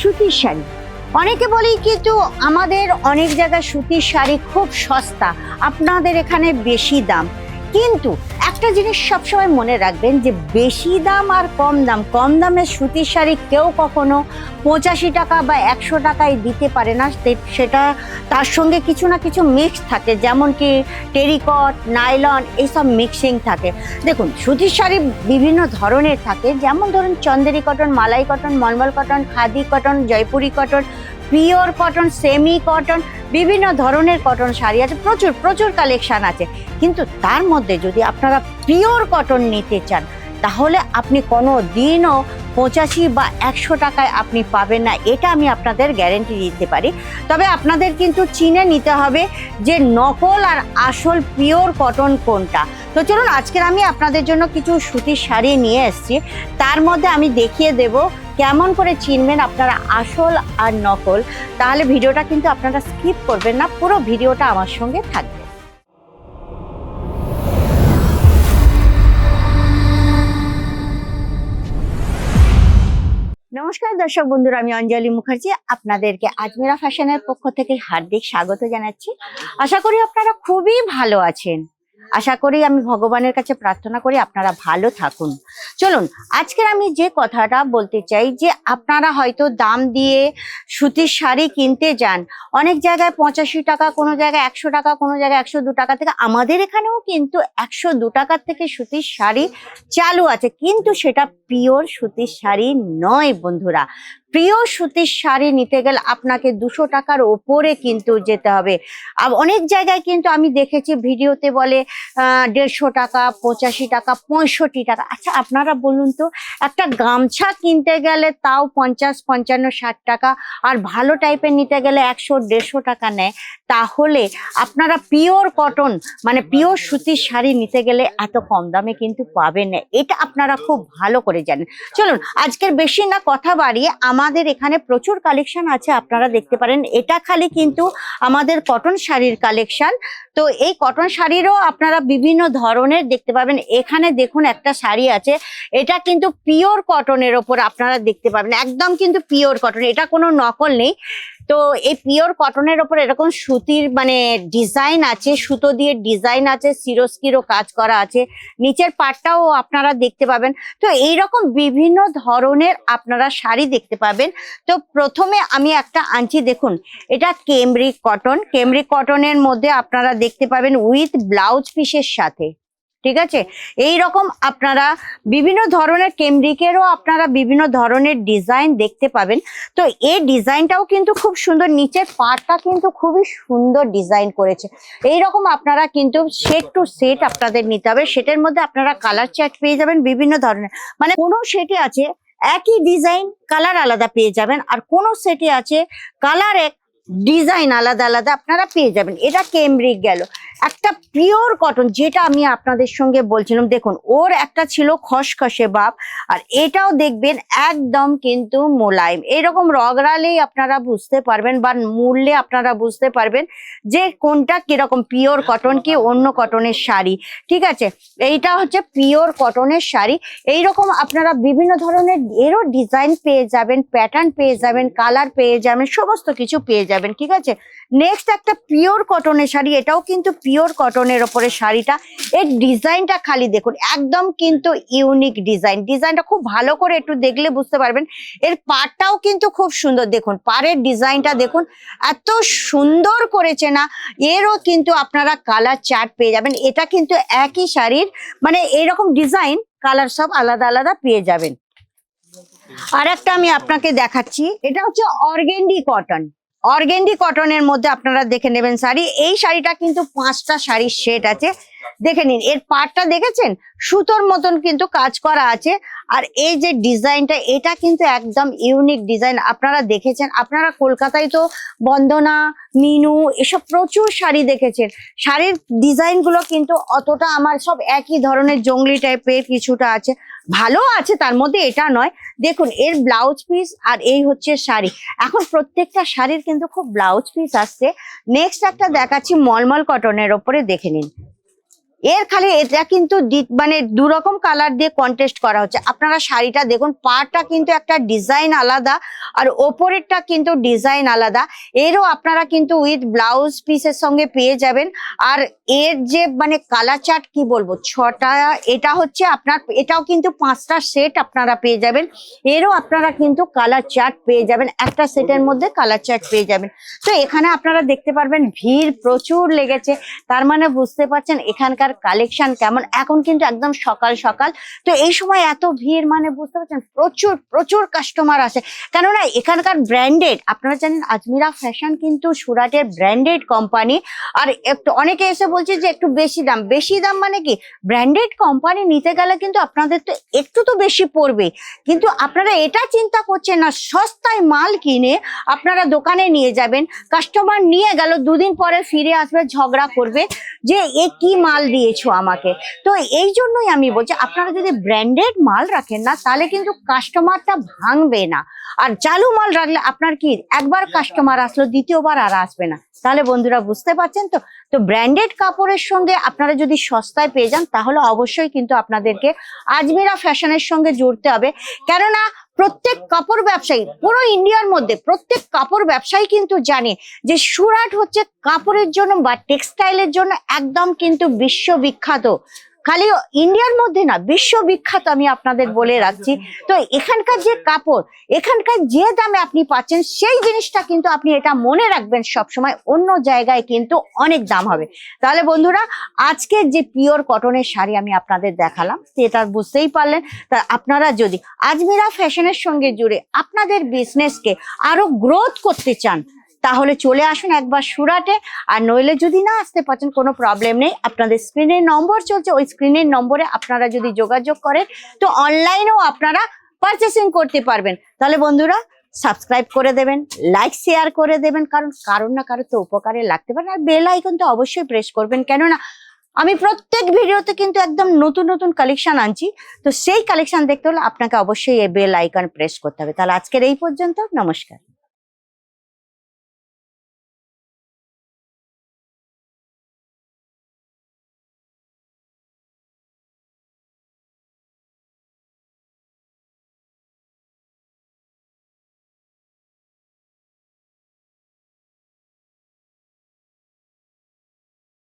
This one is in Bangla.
সুতির শাড়ি। অনেকে বলি কিন্তু আমাদের অনেক জায়গায় সুতির শাড়ি খুব সস্তা। আপনাদের এখানে বেশি দাম। কিন্তু একটা জিনিস সবসময় মনে রাখবেন যে বেশি দাম আর কম দাম, কম দামের সুতির শাড়ি কেউ কখনো পঁচাশি টাকা বা একশো টাকায় দিতে পারে না। সেটা তার সঙ্গে কিছু না কিছু মিক্স থাকে, যেমন কি টেরিকট, নাইলন, এইসব মিক্সিং থাকে। দেখুন, সুতির শাড়ি বিভিন্ন ধরনের থাকে, যেমন ধরুন চন্দেরি কটন, মালাই cotton, মলমল cotton, khadi cotton, Jaipuri cotton pure cotton semi cotton বিভিন্ন ধরনের কটন শাড়ি আছে, প্রচুর প্রচুর কালেকশান আছে। কিন্তু তার মধ্যে যদি আপনারা পিওর কটন নিতে চান, তাহলে আপনি কোনো দিনও পঁচাশি বা একশো টাকায় আপনি পাবেন না। এটা আমি আপনাদের গ্যারেন্টি দিতে পারি। তবে আপনাদের কিন্তু চিনে নিতে হবে যে নকল আর আসল পিওর কটন কোনটা। তো চলুন, আজকের আমি আপনাদের জন্য কিছু সুতির শাড়ি নিয়ে এসেছি। তার মধ্যে আমি দেখিয়ে দেব কেমন করে চিনবেন আপনারা আসল আর নকল। তাহলে ভিডিওটা কিন্তু আপনারা স্কিপ করবেন না, পুরো ভিডিওটা আমার সঙ্গে থাকবে। নমস্কার, দর্শক বন্ধুরা, আমি অঞ্জলি মুখার্জি। আপনাদেরকে আজমিরা ফ্যাশনের পক্ষ থেকে হার্দিক স্বাগত জানাচ্ছি। আশা করি আপনারা খুবই ভালো আছেন। আশা করি আমি ভগবানের কাছে প্রার্থনা করি আপনারা ভালো থাকুন। চলুন, আজকের আমি যে কথাটা বলতে চাই যে আপনারা হয়তো দাম দিয়ে সুতির শাড়ি কিনতে যান, অনেক জায়গায় পঁচাশি টাকা কোনো জায়গায় একশো টাকা, কোনো জায়গায় একশো দু টাকা থেকে, আমাদের এখানেও কিন্তু একশো দু টাকার থেকে সুতির শাড়ি চালু আছে, কিন্তু সেটা পিওর সুতির শাড়ি নয় বন্ধুরা। প্রিয় সুতির শাড়ি নিতে গেলে আপনাকে দুশো টাকার ওপরে কিন্তু যেতে হবে। অনেক জায়গায় কিন্তু আমি দেখেছি ভিডিওতে বলে দেড়শো টাকা, পঁচাশি টাকা, পঁয়ষট্টি টাকা। আচ্ছা আপনারা বলুন তো, একটা গামছা কিনতে গেলে তাও পঞ্চাশ, পঞ্চান্ন, ষাট টাকা আর ভালো টাইপের নিতে গেলে একশো, দেড়শো টাকা নেয়। তাহলে আপনারা পিওর কটন মানে পিওর সুতির শাড়ি নিতে গেলে এত কম দামে কিন্তু পাবেন না। এটা আপনারা খুব ভালো করে জানেন। চলুন, আজকের বেশি না, কথা বাড়িয়ে আমাদের এখানে প্রচুর কালেকশন আছে, আপনারা দেখতে পারেন। এটা খালি কিন্তু আমাদের কটন শাড়ির কালেকশন তো এই কটন শাড়িরও আপনারা বিভিন্ন ধরনের দেখতে পাবেন। এখানে দেখুন একটা শাড়ি আছে। এটা কিন্তু পিওর কটনের ওপর আপনারা দেখতে পাবেন। একদম কিন্তু পিওর কটন। এটা কোনো নকল নেই। তো এই পিওর কটনের ওপর এরকম সুতির মানে ডিজাইন আছে, সুতো দিয়ে ডিজাইন আছে সিরোস্কিরও কাজ করা আছে। নিচের পাটটাও আপনারা দেখতে পাবেন। তো এইরকম বিভিন্ন ধরনের আপনারা শাড়ি দেখতে পাবেন। তো প্রথমে আমি একটা আনছি, দেখুন। এটা কেমব্রিক কটন। কেমব্রিক কটনের মধ্যে আপনারা দেখতে পাবেন উইথ ব্লাউজ পিসের সাথে, ঠিক আছে? এই রকম আপনারা বিভিন্ন ধরনের কেমব্রিকেরও আপনারা বিভিন্ন ধরনের ডিজাইন দেখতে পাবেন। তো এই ডিজাইনটাও কিন্তু খুব সুন্দর, নিচের পাটটা কিন্তু খুবই সুন্দর ডিজাইন করেছে। এই রকম আপনারা কিন্তু সেট টু সেট আপনাদের নিতে হবে। সেটের মধ্যে আপনারা কালার চার্ট পেয়ে যাবেন বিভিন্ন ধরনের। মানে কোনো সেটে আছে, একই ডিজাইন কালার আলাদা পেয়ে যাবেন। আর কোনো সেটে আছে কালার এক ডিজাইন আলাদা আলাদা আপনারা পেয়ে যাবেন। এটা কেমব্রিক গেল। একটা পিওর কটন যেটা আমি আপনাদের সঙ্গে বলছিলাম দেখুন ওর একটা ছিল খসখসে ভাব আর এটাও দেখবেন একদম কিন্তু মোলায়েম। এরকম রগড়ালেই আপনারা বুঝতে পারবেন বা মূল্যে আপনারা বুঝতে পারবেন যে কোনটা কীরকম পিওর কটন কি অন্য কটনের শাড়ি ঠিক আছে? এইটা হচ্ছে পিওর কটনের শাড়ি। এইরকম আপনারা বিভিন্ন ধরনের এরও ডিজাইন পেয়ে যাবেন প্যাটার্ন পেয়ে যাবেন কালার পেয়ে যাবেন সমস্ত কিছু পেয়ে যাবেন ঠিক আছে? নেক্সট একটা পিওর কটনের শাড়ি এটাও কিন্তু পিওর কটনের ওপরে শাড়িটা। এর ডিজাইনটা খালি দেখুন, একদম কিন্তু ইউনিক ডিজাইন ডিজাইনটা খুব ভালো করে একটু দেখলে বুঝতে পারবেন। এর পাড়টাও কিন্তু খুব সুন্দর। দেখুন, পাড়ের ডিজাইনটা দেখুন, এত সুন্দর করেছে না। এরও কিন্তু আপনারা কালার চার্ট পেয়ে যাবেন। এটা কিন্তু একই শাড়ির মানে এরকম ডিজাইন কালার সব আলাদা আলাদা পেয়ে যাবেন। আর একটা আমি আপনাকে দেখাচ্ছি। এটা হচ্ছে অর্গেন্ডি কটন অর্গেন্ডি কটনের মধ্যে আপনারা দেখে নেবেন শাড়ি। এই শাড়িটা কিন্তু পাঁচটা শাড়ির সেট আছে। দেখে নিন, এর পাটটা দেখেছেন? সুতোর মতন কিন্তু কাজ করা আছে। আর এই যে ডিজাইনটা, এটা কিন্তু একদম ইউনিক ডিজাইন। আপনারা দেখেছেন? আপনারা কলকাতায় তো বন্দনা, মিনু, এসব প্রচুর শাড়ি দেখেছেন। শাড়ির ডিজাইনগুলো কিন্তু অতটা আমার সব একই ধরনের জঙ্গলি টাইপের কিছুটা আছে। ভালো আছে, তার মধ্যে এটা নয়। দেখুন, এর ব্লাউজ পিস আর এই হচ্ছে শাড়ি। এখন প্রত্যেকটা শাড়ির কিন্তু খুব ব্লাউজ পিস আসছে। নেক্সট একটা দেখাচ্ছি মলমল কটনের ওপরে দেখে নিন। এর খালি এটা কিন্তু মানে দু রকম কালার দিয়ে কন্টেস্ট করা হচ্ছে। আপনারা শাড়িটা দেখুন পাটা কিন্তু একটা ডিজাইন আলাদা আর ওপরেরটা কিন্তু ডিজাইন আলাদা। এরও আপনারা কিন্তু উইথ ব্লাউজ পিসের সঙ্গে পেয়ে যাবেন। আর এর যে মানে কালার চার্ট কি বলব, ছটা, এটা হচ্ছে আপনার, এটাও কিন্তু পাঁচটা সেট আপনারা পেয়ে যাবেন। এরও আপনারা কিন্তু কালার চার্ট পেয়ে যাবেন। একটা সেটের মধ্যে কালার চার্ট পেয়ে যাবেন। তো এখানে আপনারা দেখতে পারবেন, ভিড় প্রচুর লেগেছে। তার মানে বুঝতে পারছেন, এখানকার কালেকশন কেমন? এখন কিন্তু একদম সকাল সকাল। তো এই সময় এত ভিড় মানে বুঝতে পারছেন, প্রচুর প্রচুর কাস্টমার আসে। কেননা এখানকার ব্র্যান্ডেড আপনারা জানেন আজমিরা ফ্যাশন কিন্তু সুরাটের ব্র্যান্ডেড কোম্পানি আর একটু অনেকে এসে বলছে যে একটু বেশি দাম। বেশি দাম মানে কি? ব্র্যান্ডেড কোম্পানি নিতে গেলে কিন্তু আপনাদের তো একটু তো বেশি পড়বে। কিন্তু আপনারা এটা চিন্তা করছেন না, সস্তায় মাল কিনে আপনারা দোকানে নিয়ে যাবেন। কাস্টমার নিয়ে গেল, দুদিন পরে ফিরে আসবে, ঝগড়া করবে যে এ কি মাল দিয়েছ আমাকে। তো এই জন্যই আমি বলছি, আপনারা যদি ব্র্যান্ডেড মাল রাখেন না, তাহলে কিন্তু কাস্টমারটা ভাঙবে না। আর চালু মাল রাখলে আপনার কি, একবার কাস্টমার আসলো, দ্বিতীয়বার আর আসবে না। তাহলে বন্ধুরা বুঝতে পারছেন তো? তো ব্র্যান্ডেড কাপড়ের সঙ্গে আপনারা যদি সস্তায় পেয়ে যান, তাহলে অবশ্যই কিন্তু আপনাদেরকে আজমিরা ফ্যাশনের সঙ্গে জুড়তে হবে। কেননা প্রত্যেক কাপড় ব্যবসায়ী, পুরো ইন্ডিয়ার মধ্যে প্রত্যেক কাপড় ব্যবসায়ী কিন্তু জানে যে সুরাট হচ্ছে কাপড়ের জন্য বা টেক্সটাইলের জন্য একদম কিন্তু বিশ্ববিখ্যাত। খালি ইন্ডিয়ার মধ্যে না, বিশ্ববিখ্যাত আমি আপনাদের বলে রাখছি। তো এখানকার যে কাপড়, এখানকার যে দামে আপনি পাচ্ছেন, সেই জিনিসটা কিন্তু আপনি এটা মনে রাখবেন সবসময়, অন্য জায়গায় কিন্তু অনেক দাম হবে। তাহলে বন্ধুরা, আজকের যে পিওর কটনের শাড়ি আমি আপনাদের দেখালাম, সেটা বুঝতেই পারলেন। তা আপনারা যদি আজমিরা ফ্যাশনের সঙ্গে জুড়ে আপনাদের বিজনেসকে আরও গ্রোথ করতে চান তাহলে চলে আসুন একবার সুরাটে। আর নইলে যদি না আসতে পারছেন, কোনো প্রবলেম নেই। আপনাদের স্ক্রিনের নম্বর চলছে, ওই স্ক্রিনের নম্বরে আপনারা যদি যোগাযোগ করেন, তো অনলাইনেও আপনারা পারচেসিং করতে পারবেন। তাহলে বন্ধুরা সাবস্ক্রাইব করে দেবেন লাইক শেয়ার করে দেবেন। কারণ কারণ না কারও তো উপকারে লাগতে পারে। আর বেল আইকন তো অবশ্যই প্রেস করবেন। কেননা, আমি প্রত্যেক ভিডিওতে কিন্তু একদম নতুন নতুন কালেকশন আনছি। তো সেই কালেকশন দেখতে হলে আপনাকে অবশ্যই এই বেল আইকন প্রেস করতে হবে। তাহলে আজকের এই পর্যন্ত, নমস্কার।